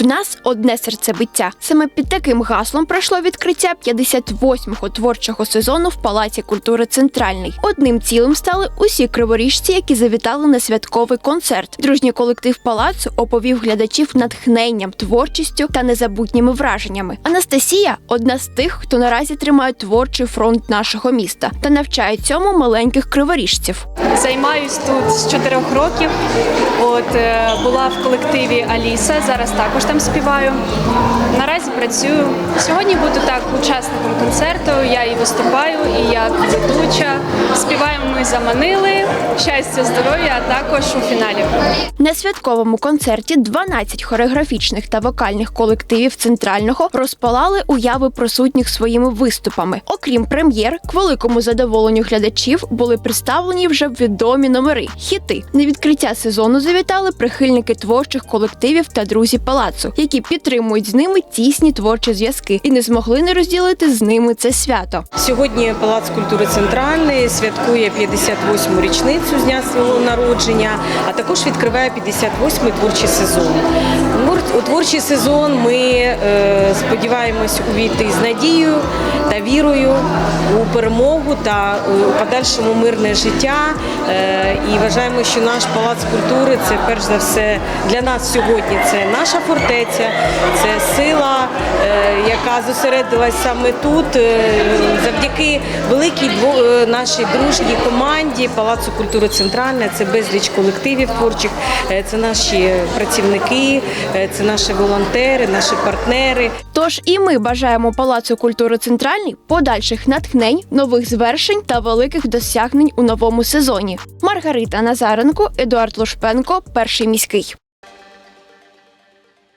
В нас одне серцебиття. Саме під таким гаслом пройшло відкриття 58-го творчого сезону в Палаці культури Центральний. Одним цілим стали усі криворіжці, які завітали на святковий концерт. Дружній колектив палацу оповів глядачів натхненням, творчістю та незабутніми враженнями. Анастасія одна з тих, хто наразі тримає творчий фронт нашого міста та навчає цьому маленьких криворіжців. Займаюсь тут з чотирьох років. От е, була в колективі Аліса, зараз також там співаю. Наразі працюю. Сьогодні буду так учасником концерту. Я і виступаю, і як ведуча. Співаємо ми заманили. Щастя, здоров'я, а також у фіналі. На святковому концерті 12 хореографічних та вокальних колективів центрального розпалали уяви присутніх своїми виступами. Окрім прем'єр, к великому задоволенню глядачів були представлені вже відомі номери хіти. На відкриття сезону завітали прихильники творчих колективів та друзі палацу, які підтримують з ними тісні творчі зв'язки і не змогли не розділити з ними це свято. Сьогодні Палац культури Центральний святкує 58-му річницю з дня свого народження, а також відкриває 58-й творчий сезон. У творчий сезон ми е, сподіваємось увійти з надією та вірою у перемогу та е, у подальшому мирне життя. Е, і вважаємо, що наш палац культури це перш за все для нас сьогодні. Це наша фортеця, це сила, яка зосередилась саме тут. е, Завдяки великій е, нашій дружній команді Палацу культури Центральна. Це безліч колективів творчих, е, це наші працівники, це наші волонтери, наші партнери. Тож і ми бажаємо Палацу культури Центральний подальших натхнень, нових звершень та великих досягнень у новому сезоні. Маргарита Назаренко, Едуард Лушпенко, перший міський.